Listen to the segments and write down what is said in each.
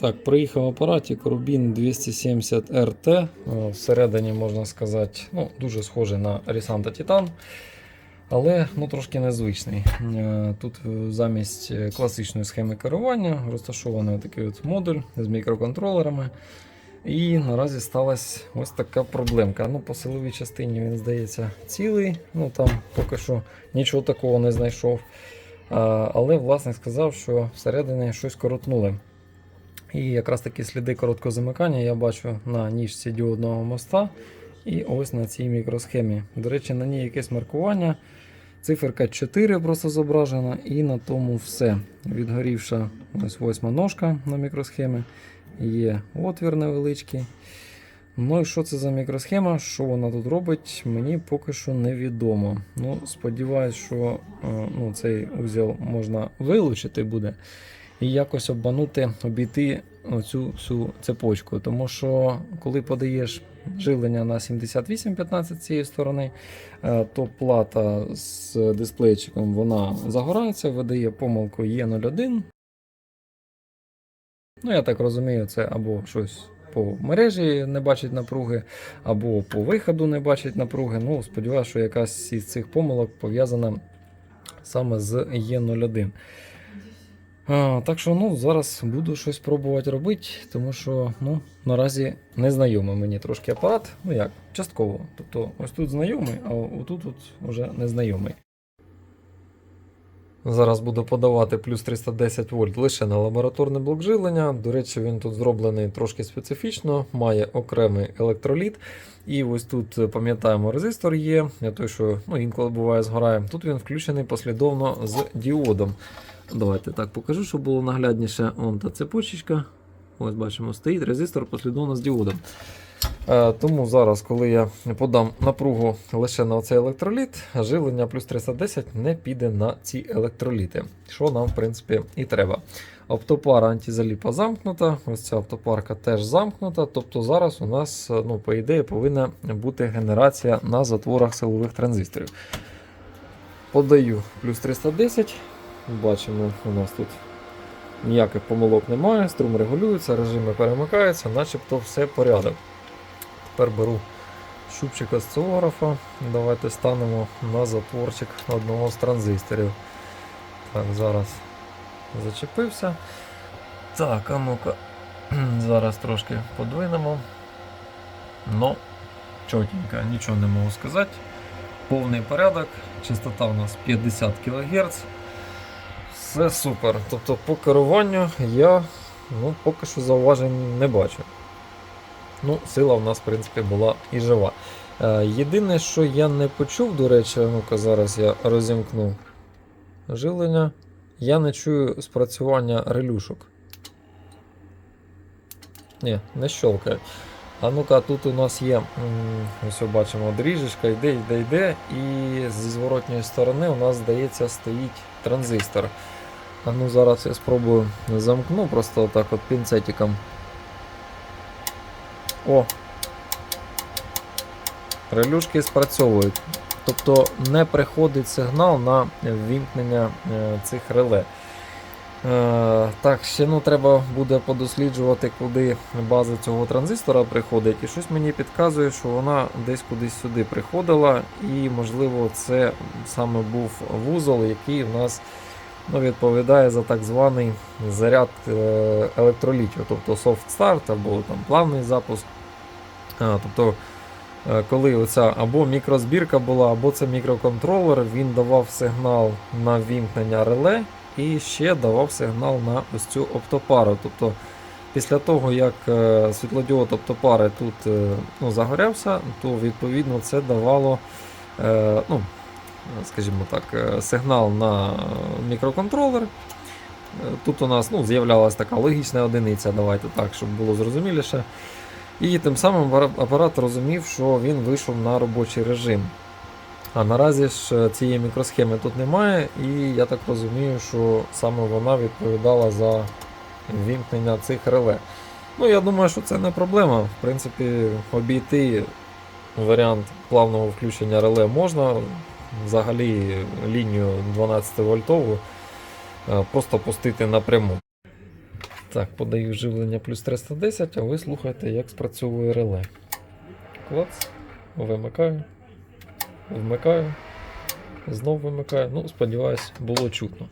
Так, приїхав апаратик Rubin 270 RT. Е, Всередині можна сказати, ну, дуже схожий на Risanta Titan, але ну, трошки незвичний. Е, Тут е, замість класичної схеми керування розташований такий от модуль з мікроконтролерами. І наразі сталася ось така проблемка. Ну, по силовій частині він здається цілий. Ну там поки що нічого такого не знайшов. Але власник сказав, що всередині щось коротнули. І якраз такі сліди короткого замикання я бачу на ніжці діодного моста і ось на цій мікросхемі. До речі, на ній якесь маркування. Циферка 4 просто зображена, і на тому все. Відгорівша ось восьма ножка на мікросхемі. Є отвір невеличкий. Ну і що це за мікросхема? Що вона тут робить, мені поки що невідомо. Ну, Сподіваюсь, що е, ну, цей узіл можна вилучити буде і якось обманути, обійти цю всю цепочку. Тому що коли подаєш живлення на 78-15 з цієї сторони, е, то плата з дисплейчиком вона загорається, видає помилку Е01. Ну, я так розумію, це або щось по мережі не бачить напруги, або по виходу не бачить напруги. Ну, сподіваюся, що якась із цих помилок пов'язана саме з Е01. Так що ну, зараз буду щось пробувати робити, тому що ну, наразі не знайомий мені трошки апарат. Ну як, частково. Тобто ось тут знайомий, а отут от вже незнайомий. Зараз буду подавати плюс 310 вольт лише на лабораторне блок живлення. До речі, він тут зроблений трошки специфічно, має окремий електроліт. І ось тут е, пам'ятаємо, резистор є, той, що ну, інколи буває згорає. Тут він включений послідовно з діодом. Давайте так покажу, щоб було наглядніше. Вон та цепочечка. Ось бачимо, стоїть резистор послідовно з діодом. Е, тому зараз, коли я подам напругу лише на цей електроліт, живлення плюс 310 не піде на ці електроліти, що нам, в принципі, і треба. Оптопара антизаліпа замкнута, ось ця оптопарка теж замкнута. Тобто зараз у нас, е, ну, по ідеї, повинна бути генерація на затворах силових транзисторів. Подаю плюс 310. Бачимо, у нас тут ніяких помилок немає, струм регулюється, режими перемикаються, начебто все порядок. Тепер беру щупчик осцилографа. Давайте станемо на затворчик одного з транзисторів. Так, зараз зачепився. Так, а ну-ка, зараз трошки подвинемо. Ну, чотенько, нічого не можу сказати. Повний порядок, частота у нас 50 кГц. Все супер. Тобто по керуванню я ну, поки що зауважень не бачу. Ну, сила в нас, в принципі, була і жива. Е, єдине, що я не почув, до речі, ну-ка зараз я розімкну живлення. Я не чую спрацювання релюшок. Ні, не щелкає. А ну-ка, тут у нас є, ось бачимо, дріжечка, йде, йде, йде, і зі зворотньої сторони у нас, здається, стоїть транзистор. А ну зараз я спробую замкну просто отак от пінцетиком. О! Релюшки спрацьовують. Тобто не приходить сигнал на ввімкнення е, цих реле. Е, так, ще ну, треба буде подосліджувати, куди база цього транзистора приходить. І щось мені підказує, що вона десь кудись сюди приходила, і, можливо, це саме був вузол, який в нас ну, відповідає за так званий заряд е, електролітів, тобто soft start або там плавний запуск. А, тобто, е, коли оця або мікрозбірка була, або це мікроконтролер, він давав сигнал на вімкнення реле і ще давав сигнал на ось цю оптопару. Тобто, після того, як е, світлодіод оптопари тут ну, загорявся, то відповідно це давало ну, скажімо так, е, сигнал на мікроконтролер. Е, Тут у нас ну, з'являлася така логічна одиниця, давайте так, щоб було зрозуміліше. І тим самим апарат розумів, що він вийшов на робочий режим. А наразі ж е, цієї мікросхеми тут немає, і я так розумію, що саме вона відповідала за вімкнення цих реле. Ну, я думаю, що це не проблема. В принципі, обійти варіант плавного включення реле можна. Взагалі лінію 12 вольтову е, просто пустити напряму. Так, подаю живлення плюс 310, а ви слухайте, як спрацьовує реле. Клац. Вимикаю. Вмикаю. Знов вимикаю. Ну, сподіваюсь, було чутно.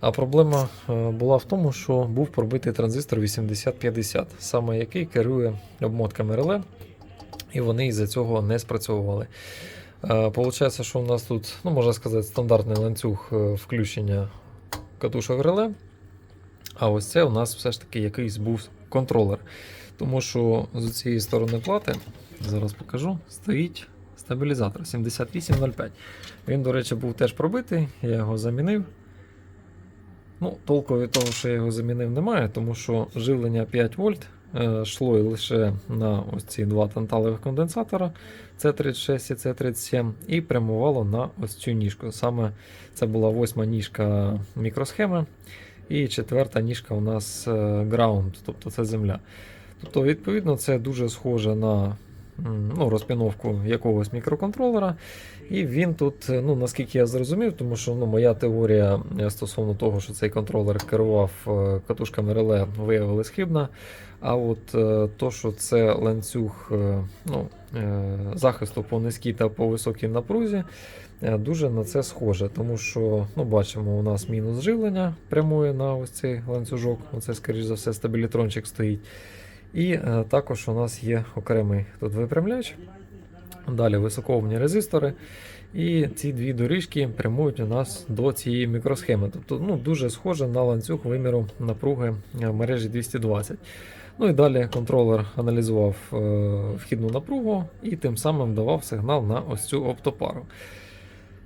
А проблема е, була в тому, що був пробитий транзистор 8050, саме який керує обмотками реле, і вони із-за цього не спрацьовували. Е, Получається, що у нас тут, ну можна сказати, стандартний ланцюг е, включення катушок реле. А ось це у нас все ж таки якийсь був контролер. Тому що з цієї сторони плати, зараз покажу, стоїть стабілізатор 7805. Він, до речі, був теж пробитий, я його замінив. Ну, толку від того, що я його замінив, немає, тому що живлення 5 вольт йшло лише на ось ці два танталевих конденсатора C36 і C37 і прямувало на ось цю ніжку. Саме це була восьма ніжка мікросхеми, і четверта ніжка у нас е, ground, тобто це земля. Тобто, відповідно, це дуже схоже на ну, розпіновку якогось мікроконтролера. І він тут, е, ну наскільки я зрозумів, тому що ну, моя теорія е, стосовно того, що цей контролер керував е, катушками реле, виявилась хибна. А от то, що це ланцюг ну, захисту по низькій та по високій напрузі, дуже на це схоже. Тому що ну, бачимо, у нас мінус живлення прямує на ось цей ланцюжок. Оце, скоріш за все, стабілітрончик стоїть. І е, також у нас є окремий тут випрямляч. Далі високоовні резистори. І ці дві доріжки прямують у нас до цієї мікросхеми. Тобто ну, дуже схоже на ланцюг виміру напруги в мережі 220. Ну і далі контролер аналізував е, вхідну напругу і тим самим давав сигнал на ось цю оптопару.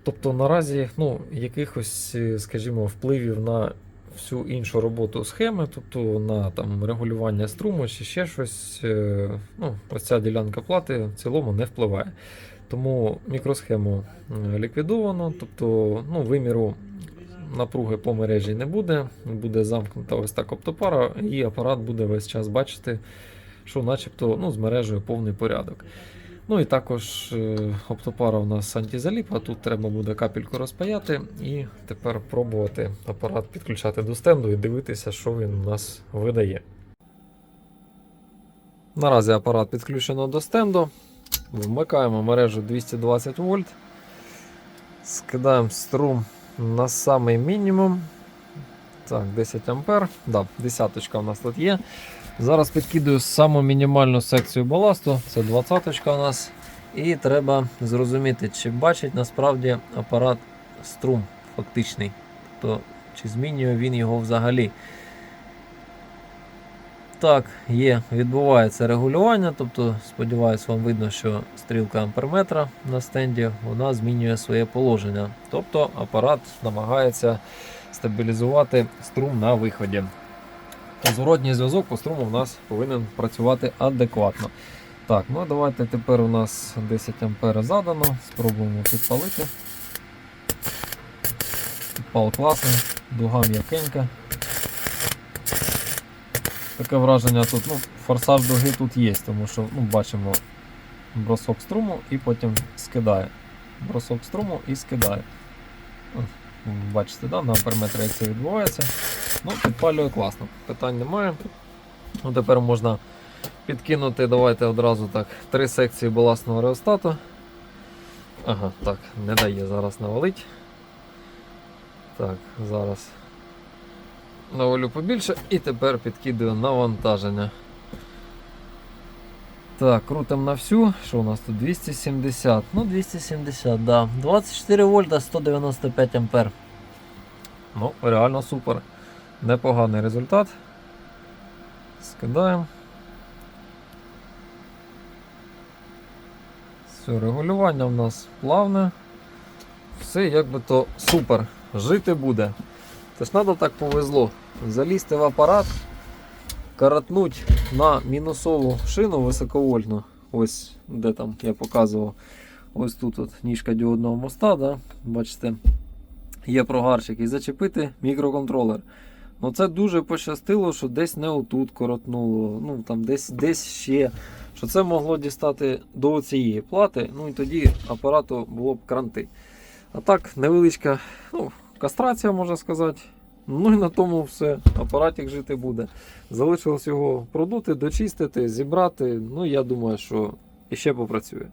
Тобто наразі ну, якихось, е, скажімо, впливів на всю іншу роботу схеми, тобто на там, регулювання струму чи ще щось, е, ну, ось ця ділянка плати в цілому не впливає. Тому мікросхему е, ліквідовано, тобто ну, виміру напруги по мережі не буде, буде замкнута ось так оптопара, і апарат буде весь час бачити, що начебто ну, з мережею повний порядок. Ну і також е, оптопара у нас антизаліп, а тут треба буде капельку розпаяти і тепер пробувати апарат підключати до стенду і дивитися, що він у нас видає. Наразі апарат підключено до стенду. Вмикаємо мережу 220 вольт. Скидаємо струм на самий мінімум. Так, 10 ампер. Да, десяточка у нас тут є. Зараз підкидаю саму мінімальну секцію баласту, це 20 у нас. І треба зрозуміти, чи бачить насправді апарат струм фактичний. Тобто, чи змінює він його взагалі. Так, є, відбувається регулювання, тобто, сподіваюсь, вам видно, що стрілка амперметра на стенді вона змінює своє положення. Тобто апарат намагається стабілізувати струм на виході. Зворотній зв'язок по струму у нас повинен працювати адекватно. Так, ну давайте тепер у нас 10 А задано. Спробуємо підпалити. Підпал класний, дуга м'якенька. Таке враження тут, ну, форсаж дуги тут є, тому що ну, бачимо бросок струму і потім скидає. Бросок струму і скидає. Бачите, да, на амперметрі як це відбувається. Ну, підпалює класно, питань немає. Ну, Тепер можна підкинути, давайте одразу так, три секції баласного реостату. Ага, так, не дає зараз навалить. Так, зараз навалю побільше і тепер підкидаю навантаження. Так, крутим на всю. Що у нас тут? 270. Ну, 270, да. 24 вольта, 195 ампер. Ну, реально супер. Непоганий результат. Скидаємо. Все, регулювання в нас плавне. Все як би то супер. Жити буде. Це ж треба так повезло. Залізти в апарат, каратнуть на мінусову шину високовольтну. Ось де там я показував. Ось тут от ніжка діодного моста. Да? Бачите, є прогарчик і зачепити мікроконтролер. Ну це дуже пощастило, що десь не отут коротнуло, ну там десь десь ще. Що це могло дістати до цієї плати, ну і тоді апарату було б кранти. А так, невеличка ну, кастрація, можна сказати. Ну і на тому все. Апаратик жити буде. Залишилось його продути, дочистити, зібрати. Ну я думаю, що іще попрацює.